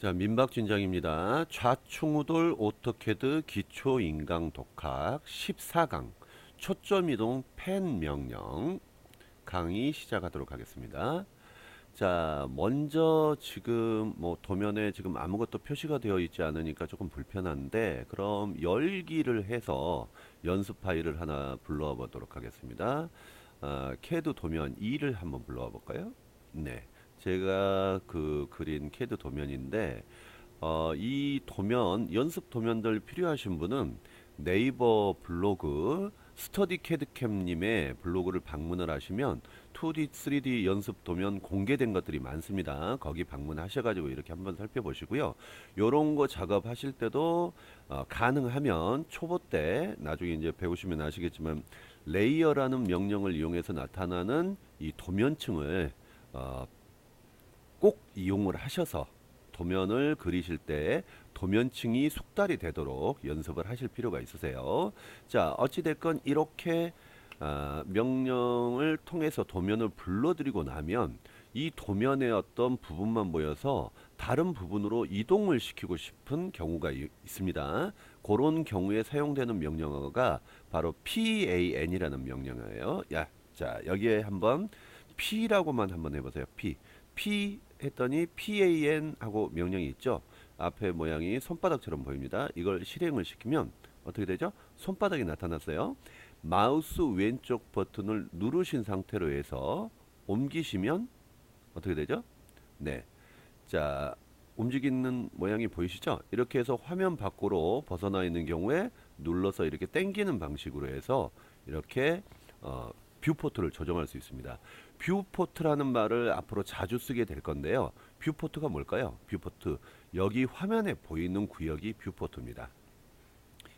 자, 민박진장입니다. 좌충우돌 오토캐드 기초인강 독학 14강 초점이동 펜 명령 강의 시작하도록 하겠습니다. 자, 먼저 지금 뭐 도면에 지금 아무것도 표시가 되어 있지 않으니까 조금 불편한데 그럼 열기를 해서 연습 파일을 하나 불러와 보도록 하겠습니다. 아, 캐드 도면 2를 한번 불러와 볼까요? 네. 제가 그 그린 캐드 도면인데 어, 이 도면 연습 도면들 필요하신 분은 네이버 블로그 스터디 캐드캠님의 블로그를 방문을 하시면 2D, 3D 연습 도면 공개된 것들이 많습니다. 거기 방문하셔가지고 이렇게 한번 살펴보시고요. 요런 거 작업하실 때도 어, 가능하면 초보 때 나중에 이제 배우시면 아시겠지만 레이어라는 명령을 이용해서 나타나는 이 도면층을 어, 꼭 이용을 하셔서 도면을 그리실 때 도면층이 숙달이 되도록 연습을 하실 필요가 있으세요. 자, 어찌됐건 이렇게 아, 명령을 통해서 도면을 불러들이고 나면 이 도면의 어떤 부분만 보여서 다른 부분으로 이동을 시키고 싶은 경우가 이- 있습니다. 그런 경우에 사용되는 명령어가 바로 PAN이라는 명령어예요. 야, 자 여기에 한번 P라고만 한번 해보세요. P, P 했더니 PAN 하고 명령이 있죠. 앞에 모양이 손바닥처럼 보입니다. 이걸 실행을 시키면 어떻게 되죠? 손바닥이 나타났어요. 마우스 왼쪽 버튼을 누르신 상태로 해서 옮기시면 어떻게 되죠? 네. 자, 움직이는 모양이 보이시죠? 이렇게 해서 화면 밖으로 벗어나 있는 경우에 눌러서 이렇게 당기는 방식으로 해서 이렇게 어, 뷰포트를 조정할 수 있습니다. 뷰포트라는 말을 앞으로 자주 쓰게 될 건데요. 뷰포트가 뭘까요? 뷰포트. 여기 화면에 보이는 구역이 뷰포트입니다.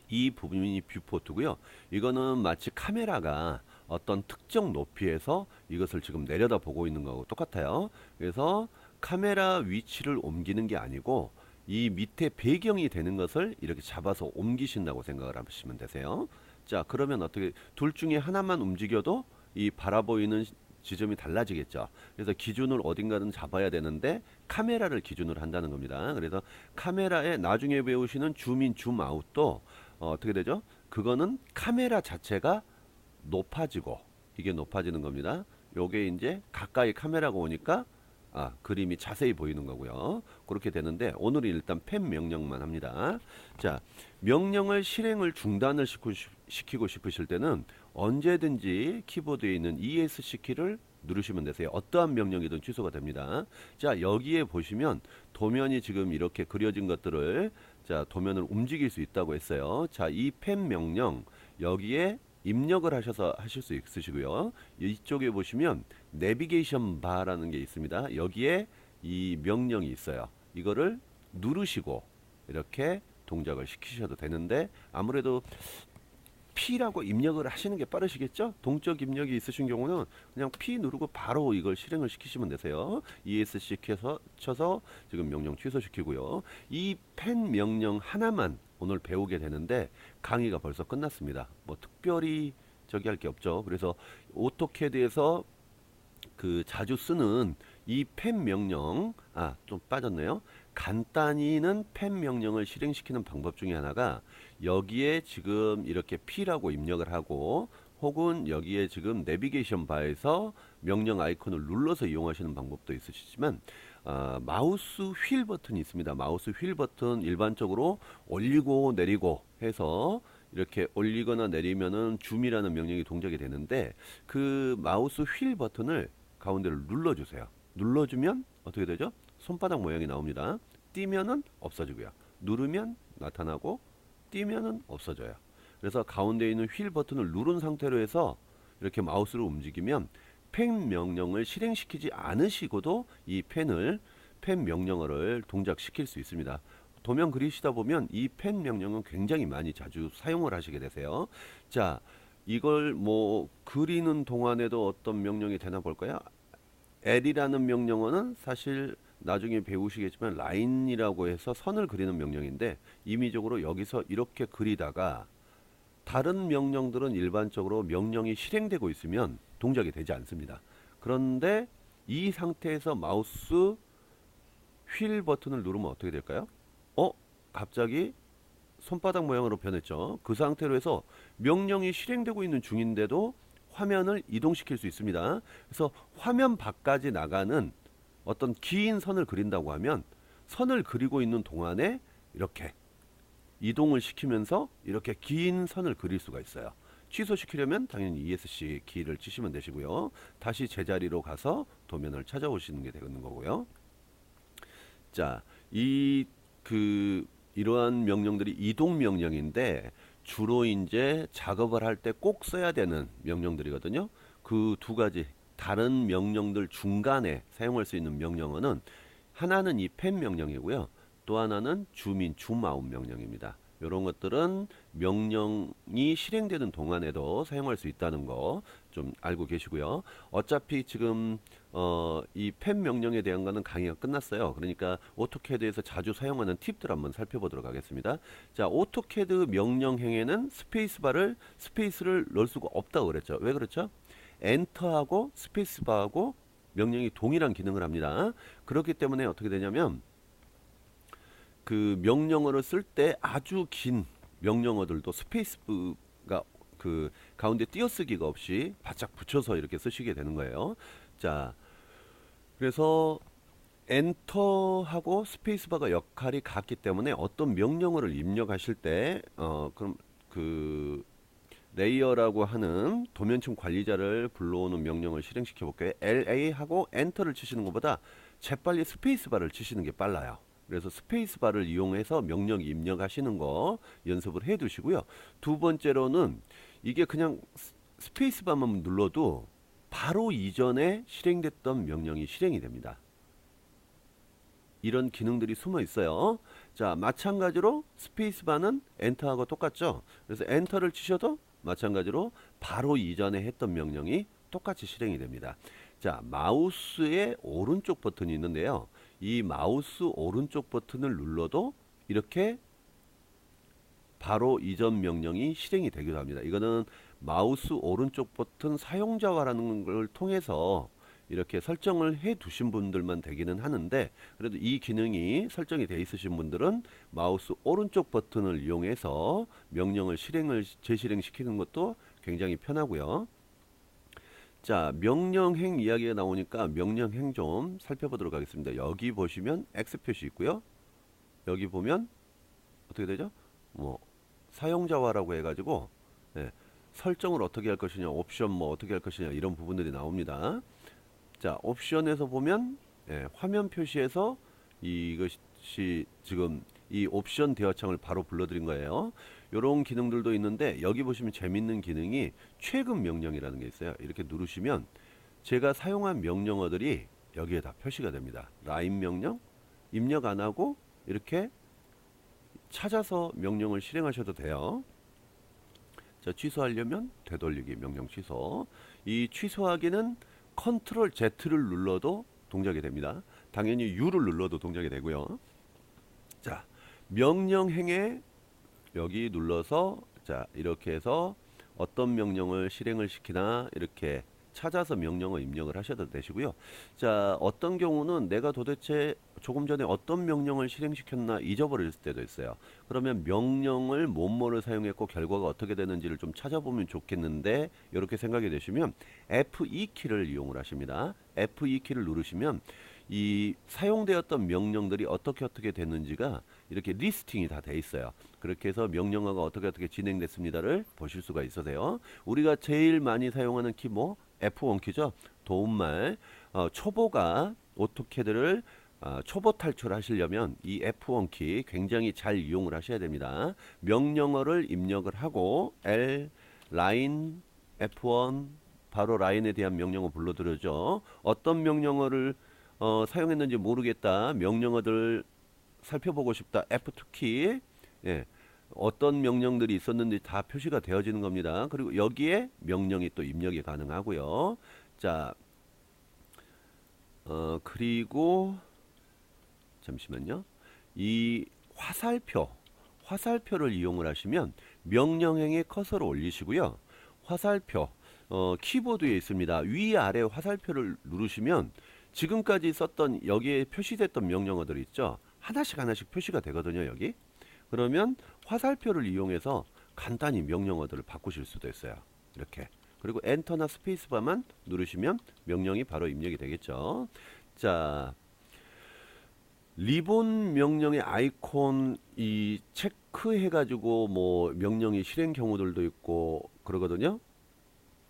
이 부분이 뷰포트고요. 이거는 마치 카메라가 어떤 특정 높이에서 이것을 지금 내려다 보고 있는 거하고 똑같아요. 그래서 카메라 위치를 옮기는 게 아니고 이 밑에 배경이 되는 것을 이렇게 잡아서 옮기신다고 생각을 하시면 되세요. 자, 그러면 어떻게 둘 중에 하나만 움직여도 이 바라보이는 지점이 달라지겠죠. 그래서 기준을 어딘가는 잡아야 되는데 카메라를 기준으로 한다는 겁니다. 그래서 카메라에 나중에 배우시는 줌인 줌아웃도 어, 어떻게 되죠? 그거는 카메라 자체가 높아지고 이게 높아지는 겁니다. 요게 이제 가까이 카메라가 오니까 아, 그림이 자세히 보이는 거고요. 그렇게 되는데 오늘은 일단 펜 명령만 합니다. 자, 명령을 실행을 중단을 시키고, 싶으실 때는 언제든지 키보드에 있는 ESC 키를 누르시면 되세요. 어떠한 명령이든 취소가 됩니다. 자, 여기에 보시면 도면이 지금 이렇게 그려진 것들을 자, 도면을 움직일 수 있다고 했어요. 자, 이 펜 명령 여기에 입력을 하셔서 하실 수 있으시고요. 이쪽에 보시면 내비게이션 바라는 게 있습니다. 여기에 이 명령이 있어요. 이거를 누르시고 이렇게 동작을 시키셔도 되는데 아무래도 P라고 입력을 하시는 게 빠르시겠죠? 동적 입력이 있으신 경우는 그냥 P 누르고 바로 이걸 실행을 시키시면 되세요. ESC 켜서 쳐서 지금 명령 취소시키고요. 이 펜 명령 하나만 오늘 배우게 되는데 강의가 벌써 끝났습니다. 뭐 특별히 저기 할 게 없죠. 그래서 오토캐드에서 그 자주 쓰는 이 펜 명령 아 좀 빠졌네요. 간단히는 펜 명령을 실행시키는 방법 중에 하나가 여기에 지금 이렇게 P라고 입력을 하고 혹은 여기에 지금 내비게이션 바에서 명령 아이콘을 눌러서 이용하시는 방법도 있으시지만 아, 마우스 휠 버튼이 있습니다. 마우스 휠 버튼 일반적으로 올리고 내리고 해서 이렇게 올리거나 내리면은 줌이라는 명령이 동작이 되는데 그 마우스 휠 버튼을 가운데를 눌러주세요. 눌러주면 어떻게 되죠? 손바닥 모양이 나옵니다. 띄면은 없어지고요. 누르면 나타나고 띄면은 없어져요. 그래서 가운데 있는 휠 버튼을 누른 상태로 해서 이렇게 마우스를 움직이면 펜 명령을 실행시키지 않으시고도 이 펜을 펜 명령어를 동작시킬 수 있습니다. 도면 그리시다 보면 이 펜 명령은 굉장히 많이 자주 사용을 하시게 되세요. 자, 이걸 뭐 그리는 동안에도 어떤 명령이 되나 볼까요? L이라는 명령어는 사실 나중에 배우시겠지만 라인이라고 해서 선을 그리는 명령인데 임의적으로 여기서 이렇게 그리다가 다른 명령들은 일반적으로 명령이 실행되고 있으면 동작이 되지 않습니다. 그런데 이 상태에서 마우스 휠 버튼을 누르면 어떻게 될까요? 어? 갑자기 손바닥 모양으로 변했죠. 그 상태로 해서 명령이 실행되고 있는 중인데도 화면을 이동시킬 수 있습니다. 그래서 화면 밖까지 나가는 어떤 긴 선을 그린다고 하면 선을 그리고 있는 동안에 이렇게 이동을 시키면서 이렇게 긴 선을 그릴 수가 있어요. 취소시키려면 당연히 ESC 키를 치시면 되시고요. 다시 제자리로 가서 도면을 찾아오시는 게 되는 거고요. 자, 이 그 이러한 명령들이 이동 명령인데 주로 이제 작업을 할 때 꼭 써야 되는 명령들이거든요. 그 두 가지 다른 명령들 중간에 사용할 수 있는 명령어는 하나는 이 펜 명령이고요. 또 하나는 주민 줌아웃 명령입니다. 이런 것들은 명령이 실행되는 동안에도 사용할 수 있다는 거 좀 알고 계시고요. 어차피 지금 어, 이펜 명령에 대한 거는 강의가 끝났어요. 그러니까 오토캐드에서 자주 사용하는 팁들 한번 살펴보도록 하겠습니다. 자, 오토캐드 명령 행에는 스페이스바를 스페이스를 넣을 수가 없다고 그랬죠. 왜 그렇죠? 엔터하고 스페이스바하고 명령이 동일한 기능을 합니다. 그렇기 때문에 어떻게 되냐면 그 명령어를 쓸 때 아주 긴 명령어들도 스페이스가 그 가운데 띄어쓰기가 없이 바짝 붙여서 이렇게 쓰시게 되는 거예요. 자, 그래서 엔터하고 스페이스바가 역할이 같기 때문에 어떤 명령어를 입력하실 때 어, 그럼 그 레이어라고 하는 도면층 관리자를 불러오는 명령을 실행시켜 볼게요. LA 하고 엔터를 치시는 것보다 재빨리 스페이스바를 치시는 게 빨라요. 그래서 스페이스바를 이용해서 명령 입력하시는 거 연습을 해 두시고요. 두 번째로는 이게 그냥 스페이스바만 눌러도 바로 이전에 실행됐던 명령이 실행이 됩니다. 이런 기능들이 숨어 있어요. 자, 마찬가지로 스페이스바는 엔터하고 똑같죠. 그래서 엔터를 치셔도 마찬가지로 바로 이전에 했던 명령이 똑같이 실행이 됩니다. 자, 마우스의 오른쪽 버튼이 있는데요. 이 마우스 오른쪽 버튼을 눌러도 이렇게 바로 이전 명령이 실행이 되기도 합니다. 이거는 마우스 오른쪽 버튼 사용자화라는 걸 통해서 이렇게 설정을 해 두신 분들만 되기는 하는데 그래도 이 기능이 설정이 돼 있으신 분들은 마우스 오른쪽 버튼을 이용해서 명령을 실행을 재실행 시키는 것도 굉장히 편하고요. 자, 명령행 이야기가 나오니까 명령행 좀 살펴보도록 하겠습니다. 여기 보시면 X 표시 있고요. 여기 보면 어떻게 되죠? 뭐 사용자화라고 해가지고 네, 설정을 어떻게 할 것이냐, 옵션 뭐 어떻게 할 것이냐 이런 부분들이 나옵니다. 자, 옵션에서 보면 예, 화면 표시에서 이것이 지금 이 옵션 대화창을 바로 불러드린 거예요. 이런 기능들도 있는데 여기 보시면 재밌는 기능이 최근 명령이라는 게 있어요. 이렇게 누르시면 제가 사용한 명령어들이 여기에 다 표시가 됩니다. 라인 명령 입력 안 하고 이렇게 찾아서 명령을 실행하셔도 돼요. 자, 취소하려면 되돌리기 명령 취소. 이 취소하기는 컨트롤 Z를 눌러도 동작이 됩니다. 당연히 U를 눌러도 동작이 되고요. 자, 명령 행에 여기 눌러서 자, 이렇게 해서 어떤 명령을 실행을 시키나 이렇게 찾아서 명령어 입력을 하셔도 되시고요. 자, 어떤 경우는 내가 도대체 조금 전에 어떤 명령을 실행시켰나 잊어버릴 때도 있어요. 그러면 명령을 뭐뭐를 사용했고 결과가 어떻게 되는지를 좀 찾아보면 좋겠는데 이렇게 생각이 되시면 F2 키를 이용을 하십니다. F2 키를 누르시면 이 사용되었던 명령들이 어떻게 어떻게 됐는지가 이렇게 리스팅이 다 돼 있어요. 그렇게 해서 명령어가 어떻게 어떻게 진행됐습니다를 보실 수가 있어서요. 우리가 제일 많이 사용하는 키 뭐 F1 키죠. 도움말 어, 초보가 오토캐드를 어, 초보 탈출하시려면 이 F1 키 굉장히 잘 이용을 하셔야 됩니다. 명령어를 입력을 하고 L 라인 F1 바로 라인에 대한 명령어 불러드려죠. 어떤 명령어를 어, 사용했는지 모르겠다. 명령어들 살펴보고 싶다. F2 키. 예. 어떤 명령들이 있었는지 다 표시가 되어지는 겁니다. 그리고 여기에 명령이 또 입력이 가능하고요. 자, 어, 그리고 잠시만요. 이 화살표, 화살표를 이용을 하시면 명령행에 커서를 올리시고요. 화살표, 어, 키보드에 있습니다. 위아래 화살표를 누르시면 지금까지 썼던 여기에 표시됐던 명령어들 있죠. 하나씩 하나씩 표시가 되거든요. 여기. 그러면 화살표를 이용해서 간단히 명령어들을 바꾸실 수도 있어요. 이렇게. 그리고 엔터나 스페이스바만 누르시면 명령이 바로 입력이 되겠죠. 자, 리본 명령의 아이콘 이 체크해 가지고 뭐 명령이 실행 경우들도 있고 그러거든요.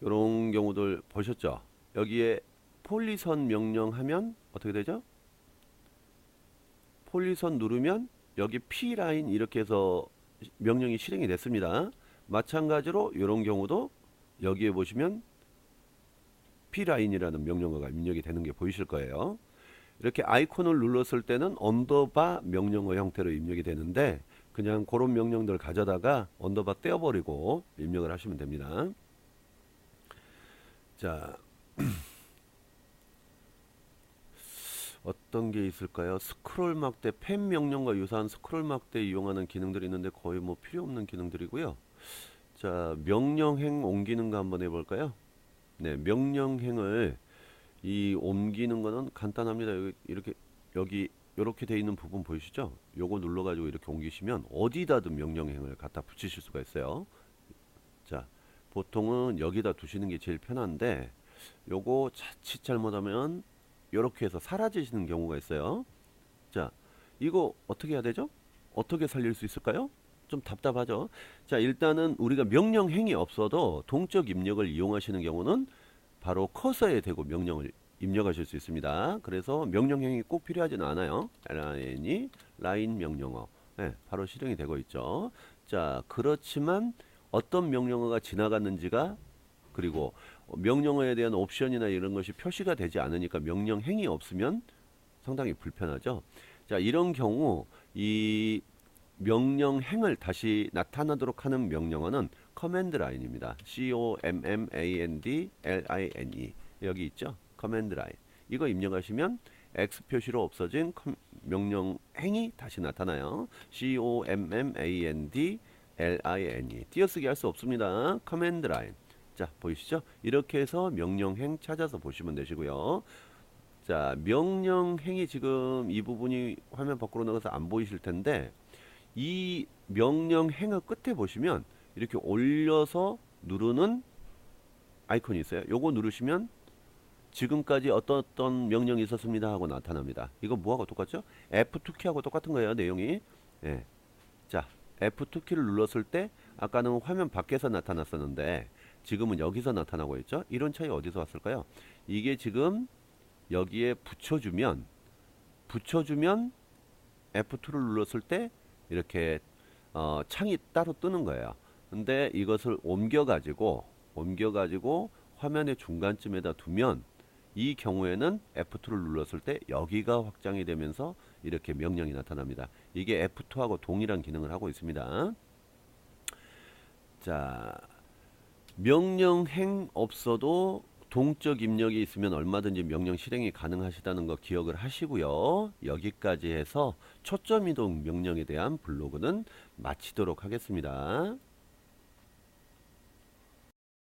이런 경우들 보셨죠? 여기에 폴리선 명령 하면 어떻게 되죠? 폴리선 누르면 여기 P 라인 이렇게 해서 명령이 실행이 됐습니다. 마찬가지로 이런 경우도 여기에 보시면 P 라인이라는 명령어가 입력이 되는 게 보이실 거예요. 이렇게 아이콘을 눌렀을 때는 언더바 명령어 형태로 입력이 되는데 그냥 그런 명령들 가져다가 언더바 떼어버리고 입력을 하시면 됩니다. 자 어떤 게 있을까요? 스크롤 막대 펜 명령과 유사한 스크롤 막대 이용하는 기능들이 있는데 거의 뭐 필요 없는 기능들이고요. 자 명령행 옮기는 거 한번 해볼까요? 네 명령행을 이 옮기는 거는 간단합니다. 여기 이렇게 여기 이렇게 돼 있는 부분 보이시죠? 요거 눌러 가지고 이렇게 옮기시면 어디다든 명령행을 갖다 붙이실 수가 있어요. 자, 보통은 여기다 두시는 게 제일 편한데 요거 자칫 잘못하면 요렇게 해서 사라지시는 경우가 있어요. 자, 이거 어떻게 해야 되죠? 어떻게 살릴 수 있을까요? 좀 답답하죠. 자, 일단은 우리가 명령행이 없어도 동적 입력을 이용하시는 경우는 바로 커서에 대고 명령을 입력하실 수 있습니다. 그래서 명령행이 꼭 필요하지는 않아요. 라인이 라인 명령어. 네, 바로 실행이 되고 있죠. 자, 그렇지만 어떤 명령어가 지나갔는지가 그리고 명령어에 대한 옵션이나 이런 것이 표시가 되지 않으니까 명령 행이 없으면 상당히 불편하죠. 자, 이런 경우 이 명령 행을 다시 나타나도록 하는 명령어는 커맨드 라인입니다. C O M M A N D L I N E 여기 있죠. 커맨드 라인. 이거 입력하시면 X 표시로 없어진 컴- 명령 행이 다시 나타나요. C O M M A N D L I N E 띄어쓰기 할 수 없습니다. 커맨드 라인. 자, 보이시죠? 이렇게 해서 명령행 찾아서 보시면 되시고요. 자, 명령행이 지금 이 부분이 화면 밖으로 나가서 안 보이실 텐데 이 명령행의 끝에 보시면 이렇게 올려서 누르는 아이콘이 있어요. 요거 누르시면 지금까지 어떤 어떤 명령이 있었습니다 하고 나타납니다. 이거 뭐하고 똑같죠? F2 키하고 똑같은 거예요, 내용이. 예. 자, F2 키를 눌렀을 때 아까는 화면 밖에서 나타났었는데 지금은 여기서 나타나고 있죠? 이런 차이 어디서 왔을까요? 이게 지금 여기에 붙여주면 붙여주면 F2를 눌렀을 때 이렇게 어, 창이 따로 뜨는 거예요. 근데 이것을 옮겨 가지고 옮겨 가지고 화면의 중간쯤에다 두면 이 경우에는 F2를 눌렀을 때 여기가 확장이 되면서 이렇게 명령이 나타납니다. 이게 F2하고 동일한 기능을 하고 있습니다. 자, 명령행 없어도 동적 입력이 있으면 얼마든지 명령 실행이 가능하시다는 거 기억을 하시고요. 여기까지 해서 초점 이동 명령에 대한 블로그는 마치도록 하겠습니다.